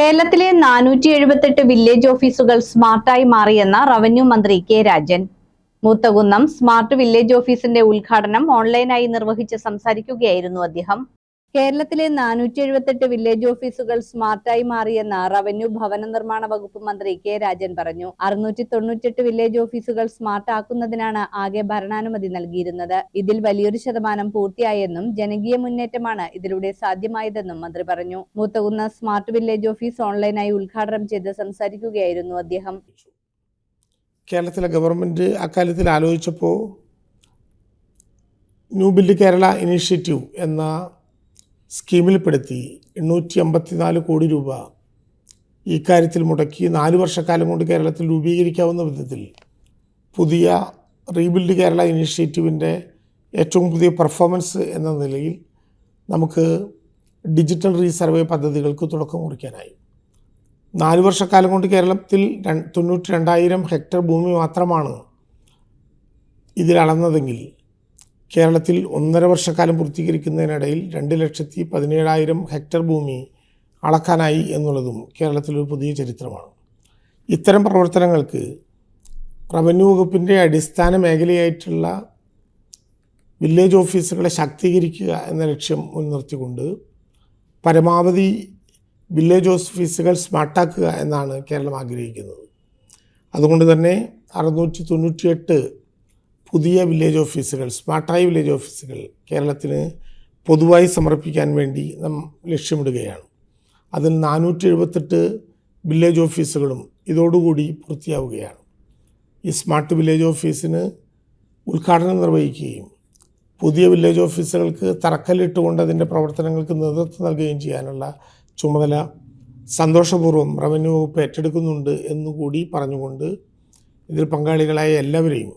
കേരളത്തിലെ നാനൂറ്റി എഴുപത്തെട്ട് വില്ലേജ് ഓഫീസുകൾ സ്മാർട്ടായി മാറിയെന്ന റവന്യൂ മന്ത്രി K Rajan. Moothakunnam smart village ഓഫീസിന്റെ ഉദ്ഘാടനം ഓൺലൈനായി നിർവഹിച്ച് സംസാരിക്കുകയായിരുന്നു അദ്ദേഹം. കേരളത്തിലെ നാനൂറ്റി എഴുപത്തെട്ട് വില്ലേജ് ഓഫീസുകൾ സ്മാർട്ടായി മാറിയെന്ന റവന്യൂ ഭവന നിർമ്മാണ വകുപ്പ് മന്ത്രി കെ രാജൻ പറഞ്ഞു. അറുന്നൂറ്റി തൊണ്ണൂറ്റെട്ട് വില്ലേജ് ഓഫീസുകൾ സ്മാർട്ട് ആക്കുന്നതിനാണ് ആകെ ഭരണാനുമതി നൽകിയിരുന്നത്. ഇതിൽ വലിയൊരു ശതമാനം പൂർത്തിയായെന്നും ജനകീയ മുന്നേറ്റമാണ് ഇതിലൂടെ സാധ്യമായതെന്നും മന്ത്രി പറഞ്ഞു. മൂത്തകുന്ന സ്മാർട്ട് വില്ലേജ് ഓഫീസ് ഓൺലൈനായി ഉദ്ഘാടനം ചെയ്ത് സംസാരിക്കുകയായിരുന്നു അദ്ദേഹം. കേരളത്തിലെ ഗവൺമെന്റ് അക്കാര്യത്തിൽ ആലോചിച്ചപ്പോൾ ന്യൂ ബിൽഡ് കേരള ഇനീഷ്യേറ്റീവ് എന്ന സ്കീമിൽപ്പെടുത്തി എണ്ണൂറ്റി അമ്പത്തിനാല് കോടി രൂപ ഈ കാര്യത്തിൽ മുടക്കി നാല് വർഷക്കാലം കൊണ്ട് കേരളത്തിൽ രൂപീകരിക്കാവുന്ന വിധത്തിൽ പുതിയ റീബിൽഡ് കേരള ഇനീഷ്യേറ്റീവിന്റെ ഏറ്റവും പുതിയ പെർഫോമൻസ് എന്ന നിലയിൽ നമുക്ക് ഡിജിറ്റൽ റീസർവേ പദ്ധതികൾക്ക് തുടക്കം കുറിക്കാനായി. നാല് വർഷക്കാലം കൊണ്ട് കേരളത്തിൽ തൊണ്ണൂറ്റി രണ്ടായിരം ഹെക്ടർ ഭൂമി മാത്രമാണ് ഇതിൽ അളന്നതെങ്കിൽ കേരളത്തിൽ ഒന്നര വർഷക്കാലം പൂർത്തീകരിക്കുന്നതിനിടയിൽ രണ്ട് ലക്ഷത്തി പതിനേഴായിരം ഹെക്ടർ ഭൂമി അളക്കാനായി എന്നുള്ളതും കേരളത്തിലൊരു പുതിയ ചരിത്രമാണ്. ഇത്തരം പ്രവർത്തനങ്ങൾക്ക് റവന്യൂ വകുപ്പിന്റെ അടിസ്ഥാന മേഖലയായിട്ടുള്ള വില്ലേജ് ഓഫീസുകളെ ശാക്തീകരിക്കുക എന്ന ലക്ഷ്യം മുൻനിർത്തിക്കൊണ്ട് പരമാവധി വില്ലേജ് ഓഫീസുകൾ സ്മാർട്ടാക്കുക എന്നാണ് കേരളം ആഗ്രഹിക്കുന്നത്. അതുകൊണ്ട് തന്നെ അറുന്നൂറ്റി തൊണ്ണൂറ്റിയെട്ട് പുതിയ വില്ലേജ് ഓഫീസുകൾ സ്മാർട്ടായ വില്ലേജ് ഓഫീസുകൾ കേരളത്തിന് പൊതുവായി സമർപ്പിക്കാൻ വേണ്ടി നാം ലക്ഷ്യമിടുകയാണ്. അതിൽ നാനൂറ്റി എഴുപത്തെട്ട് വില്ലേജ് ഓഫീസുകളും ഇതോടുകൂടി പൂർത്തിയാവുകയാണ്. ഈ സ്മാർട്ട് വില്ലേജ് ഓഫീസിന് ഉദ്ഘാടനം നിർവഹിക്കുകയും പുതിയ വില്ലേജ് ഓഫീസുകൾക്ക് തറക്കല്ലിട്ടുകൊണ്ട് അതിന്റെ പ്രവർത്തനങ്ങൾക്ക് നേതൃത്വം നൽകുകയും ചെയ്യാനുള്ള ചുമതല സന്തോഷപൂർവം റവന്യൂ വകുപ്പ് ഏറ്റെടുക്കുന്നുണ്ട് എന്നുകൂടി പറഞ്ഞുകൊണ്ട് ഇതിൽ പങ്കാളികളായ എല്ലാവരെയും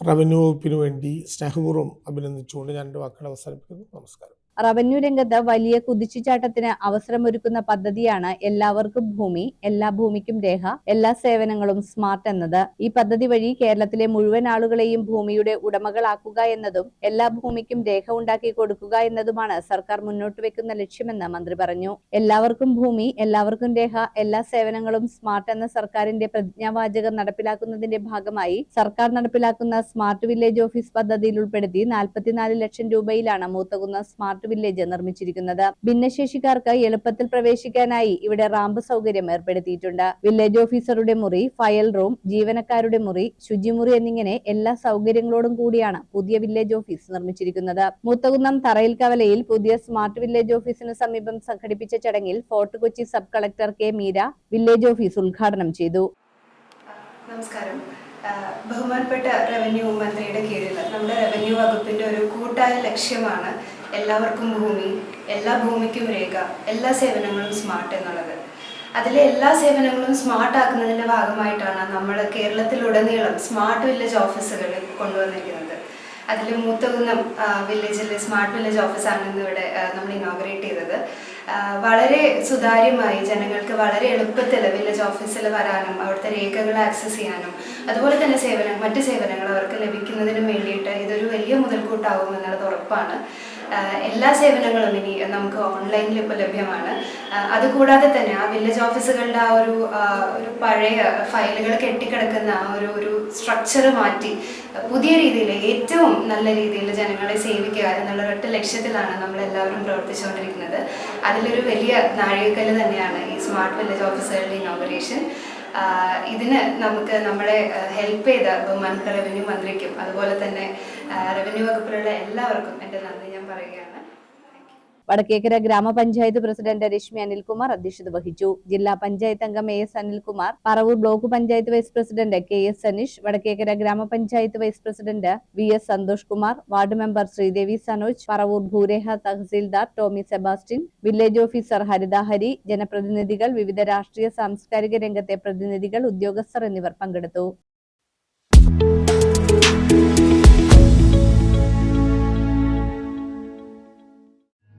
റവന്യൂ വകുപ്പിന് വേണ്ടി സ്നേഹപൂർവം അഭിനന്ദിച്ചുകൊണ്ട് ഞാൻ എന്റെ വാക്കുകൾ അവസാനിപ്പിക്കുന്നു. നമസ്കാരം. റവന്യൂ രംഗത്ത് വലിയ കുതിച്ചുചാട്ടത്തിന് അവസരമൊരുക്കുന്ന പദ്ധതിയാണ് എല്ലാവർക്കും ഭൂമി എല്ലാ ഭൂമിക്കും രേഖ എല്ലാ സേവനങ്ങളും സ്മാർട്ട് എന്നത്. ഈ പദ്ധതി വഴി കേരളത്തിലെ മുഴുവൻ ആളുകളെയും ഭൂമിയുടെ ഉടമകളാക്കുക എന്നതും എല്ലാ ഭൂമിക്കും രേഖ ഉണ്ടാക്കി കൊടുക്കുക എന്നതുമാണ് സർക്കാർ മുന്നോട്ട് വെക്കുന്ന ലക്ഷ്യമെന്ന് മന്ത്രി പറഞ്ഞു. എല്ലാവർക്കും ഭൂമി എല്ലാവർക്കും രേഖ എല്ലാ സേവനങ്ങളും സ്മാർട്ട് എന്ന സർക്കാരിന്റെ പ്രതിജ്ഞാവാചകം നടപ്പിലാക്കുന്നതിന്റെ ഭാഗമായി സർക്കാർ നടപ്പിലാക്കുന്ന സ്മാർട്ട് വില്ലേജ് ഓഫീസ് പദ്ധതിയിൽ ഉൾപ്പെടുത്തി നാൽപ്പത്തിനാല് ലക്ഷം രൂപയിലാണ് മൂത്തകുന്ന സ്മാർട്ട് വില്ലേജ് നിർമ്മിച്ചിരിക്കുന്നത്. ഭിന്നശേഷിക്കാർക്ക് എളുപ്പത്തിൽ പ്രവേശിക്കാനായി ഇവിടെ റാമ്പ് സൗകര്യം ഏർപ്പെടുത്തിയിട്ടുണ്ട്. വില്ലേജ് ഓഫീസറുടെ മുറി ഫയൽ റൂം ജീവനക്കാരുടെ മുറി ശുചിമുറി എന്നിങ്ങനെ എല്ലാ സൗകര്യങ്ങളോടും കൂടിയാണ് പുതിയ വില്ലേജ് ഓഫീസ് നിർമ്മിച്ചിരിക്കുന്നത്. മൂത്തകുന്നം തറയിൽ കവലയിൽ പുതിയ സ്മാർട്ട് വില്ലേജ് ഓഫീസിന് സമീപം സംഘടിപ്പിച്ച ചടങ്ങിൽ Fort Kochi sub collector K Meera village office ഉദ്ഘാടനം ചെയ്തു. നമസ്കാരം. ബഹുമാനപ്പെട്ട റവന്യൂ മന്ത്രിയുടെ കീഴിൽ നമ്മുടെ റവന്യൂ വകുപ്പിന്റെ ഒരു കൂട്ടായ ലക്ഷ്യമാണ് എല്ലാവർക്കും ഭൂമി എല്ലാ ഭൂമിക്കും രേഖ എല്ലാ സേവനങ്ങളും സ്മാർട്ട് എന്നുള്ളത്. അതിലെ എല്ലാ സേവനങ്ങളും സ്മാർട്ട് ആക്കുന്നതിന്റെ ഭാഗമായിട്ടാണ് നമ്മൾ കേരളത്തിലുടനീളം സ്മാർട്ട് വില്ലേജ് ഓഫീസുകൾ കൊണ്ടുവന്നിരിക്കുന്നത്. അതിൽ മൂത്തകുന്നം വില്ലേജിലെ സ്മാർട്ട് വില്ലേജ് ഓഫീസാണ് ഇന്നിവിടെ നമ്മൾ ഇനോഗ്രേറ്റ് ചെയ്തത്. വളരെ സുതാര്യമായി ജനങ്ങൾക്ക് വളരെ എളുപ്പത്തിൽ വില്ലേജ് ഓഫീസിൽ വരാനും അവിടുത്തെ രേഖകൾ ആക്സസ് ചെയ്യാനും അതുപോലെ തന്നെ സേവനം മറ്റ് സേവനങ്ങൾ അവർക്ക് ലഭിക്കുന്നതിനും വേണ്ടിയിട്ട് ഇതൊരു വലിയ മുതൽക്കൂട്ടാവും എന്നുള്ളത് ഉറപ്പാണ്. എല്ലാ സേവനങ്ങളും ഇനി നമുക്ക് ഓൺലൈനിൽ ഇപ്പോൾ ലഭ്യമാണ്. അതുകൂടാതെ തന്നെ ആ വില്ലേജ് ഓഫീസുകളുടെ ആ ഒരു ഒരു പഴയ ഫയലുകൾ കെട്ടിക്കിടക്കുന്ന ആ ഒരു ഒരു സ്ട്രക്ചർ മാറ്റി പുതിയ രീതിയിൽ ഏറ്റവും നല്ല രീതിയിൽ ജനങ്ങളെ സേവിക്കുക എന്നുള്ള ഒരൊറ്റ ലക്ഷ്യത്തിലാണ് നമ്മൾ എല്ലാവരും പ്രവർത്തിച്ചുകൊണ്ടിരിക്കുന്നത്. അതിലൊരു വലിയ നാഴികക്കല്ല് തന്നെയാണ് ഈ സ്മാർട്ട് വില്ലേജ് ഓഫീസുകളുടെ ഇനോഗ്രേഷൻ. ഇതിന് നമുക്ക് നമ്മളെ ഹെൽപ്പ് ചെയ്ത വുമൻ റവന്യൂ മന്ത്രിക്കും അതുപോലെ തന്നെ റവന്യൂ വകുപ്പിലുള്ള എല്ലാവർക്കും എന്റെ നന്ദി ഞാൻ പറയുകയാണ്. വടക്കേക്കര ഗ്രാമപഞ്ചായത്ത് പ്രസിഡന്റ് രശ്മി അനിൽകുമാർ അധ്യക്ഷത വഹിച്ചു. ജില്ലാ പഞ്ചായത്ത് അംഗം A S Anilkumar Paravur block panchayat vice president K S Saneesh Vadakkekara ഗ്രാമപഞ്ചായത്ത് vice president V S Santhosh Kumar ward member Sreedevi Sanoj Paravur ഭൂരേഹ tahsildar Tomy Sebastian village officer Harithahari ജനപ്രതിനിധികൾ വിവിധ രാഷ്ട്രീയ സാംസ്കാരിക രംഗത്തെ പ്രതിനിധികൾ ഉദ്യോഗസ്ഥർ എന്നിവർ പങ്കെടുത്തു.